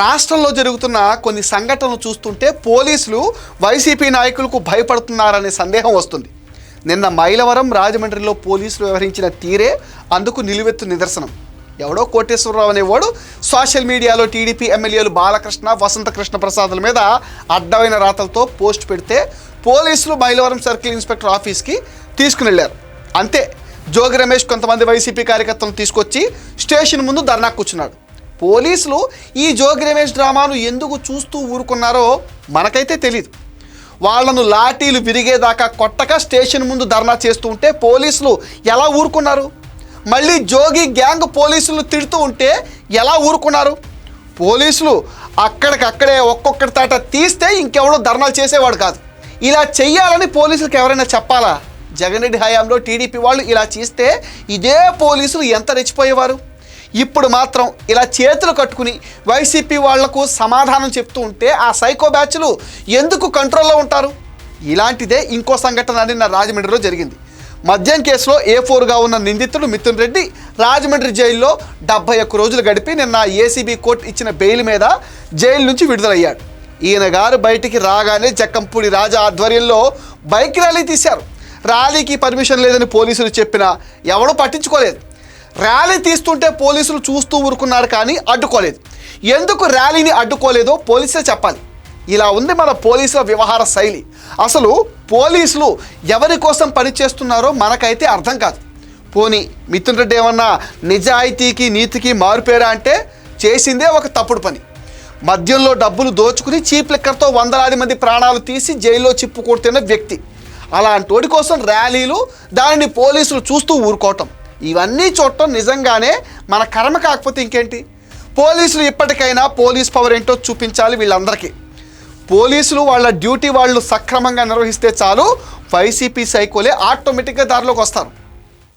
రాష్ట్రంలో జరుగుతున్న కొన్ని సంఘటనలు చూస్తుంటే పోలీసులు వైసీపీ నాయకులకు భయపడుతున్నారనే సందేహం వస్తుంది. నిన్న మైలవరం రాజమండ్రిలో పోలీసులు వ్యవహరించిన తీరే అందుకు నిలువెత్తు నిదర్శనం. ఎవడో కోటేశ్వరరావు అనేవాడు సోషల్ మీడియాలో టీడీపీ ఎమ్మెల్యేలు బాలకృష్ణ వసంత కృష్ణ ప్రసాదుల మీద అడ్డమైన రాతలతో పోస్ట్ పెడితే పోలీసులు మైలవరం సర్కిల్ ఇన్స్పెక్టర్ ఆఫీస్కి తీసుకుని వెళ్ళారు అంతే. జోగి రమేష్ కొంతమంది వైసీపీ కార్యకర్తలను తీసుకొచ్చి స్టేషన్ ముందు ధర్నా కూర్చున్నాడు. పోలీసులు ఈ జోగి రమేష్ డ్రామాను ఎందుకు చూస్తూ ఊరుకున్నారో మనకైతే తెలియదు వాళ్ళను లాఠీలు విరిగేదాకా కొట్టక స్టేషన్ ముందు ధర్నా చేస్తూ ఉంటే పోలీసులు ఎలా ఊరుకున్నారు? మళ్ళీ జోగి గ్యాంగ్ పోలీసులు తిడుతూ ఉంటే ఎలా ఊరుకున్నారు? పోలీసులు అక్కడికక్కడే ఒక్కొక్కటి తాట తీస్తే ఇంకెవడో ధర్నాలు చేసేవాడు కాదు. ఇలా చెయ్యాలని పోలీసులకు ఎవరైనా చెప్పాలా? జగన్ రెడ్డి హయాంలో టీడీపీ వాళ్ళు ఇలా చేస్తే ఇదే పోలీసులు ఎంత రెచ్చిపోయేవారు? ఇప్పుడు మాత్రం ఇలా చేతులు కట్టుకుని వైసీపీ వాళ్ళకు సమాధానం చెప్తూ ఉంటే ఆ సైకో బ్యాచ్లు ఎందుకు కంట్రోల్లో ఉంటారు? ఇలాంటిదే ఇంకో సంఘటన నిన్న రాజమండ్రిలో జరిగింది. మద్యం కేసులో ఏ ఫోర్గా ఉన్న నిందితుడు మిథున్ రెడ్డి రాజమండ్రి జైల్లో డెబ్బై ఒక్క రోజులు గడిపి నిన్న ఏసీబీ కోర్టు ఇచ్చిన బెయిల్ మీద జైలు నుంచి విడుదలయ్యాడు. ఈయన గారు బయటికి రాగానే జక్కంపూడి రాజా ఆధ్వర్యంలో బైక్ ర్యాలీ తీశారు. ర్యాలీకి పర్మిషన్ లేదని పోలీసులు చెప్పినా ఎవడూ పట్టించుకోలేదు. ర్యాలీ తీస్తుంటే పోలీసులు చూస్తూ ఊరుకున్నారు కానీ అడ్డుకోలేదు. ఎందుకు ర్యాలీని అడ్డుకోలేదో పోలీసులే చెప్పాలి. ఇలా ఉంది మన పోలీసుల వ్యవహార శైలి. అసలు పోలీసులు ఎవరి కోసం పనిచేస్తున్నారో మనకైతే అర్థం కాదు. పోనీ మిథున్ రెడ్డి ఏమన్నా నిజాయితీకి నీతికి మారుపేరా అంటే చేసిందే ఒక తప్పుడు పని. మద్యంలో డబ్బులు దోచుకుని చీప్ లిక్కర్తో వందలాది మంది ప్రాణాలు తీసి జైల్లో చిప్పుకొడుతున్న వ్యక్తి. అలాంటి కోసం ర్యాలీలు దానిని పోలీసులు చూస్తూ ఊరుకోవటం. ఇవన్నీ చూడటం నిజంగానే మన కర్మ కాకపోతే ఇంకేంటి? పోలీసులు ఇప్పటికైనా పోలీస్ పవర్ ఏంటో చూపించాలి వీళ్ళందరికీ. పోలీసులు వాళ్ళ డ్యూటీ వాళ్ళు సక్రమంగా నిర్వహిస్తే చాలు వైసీపీ సైకోలే ఆటోమేటిక్గా దారిలోకి వస్తారు.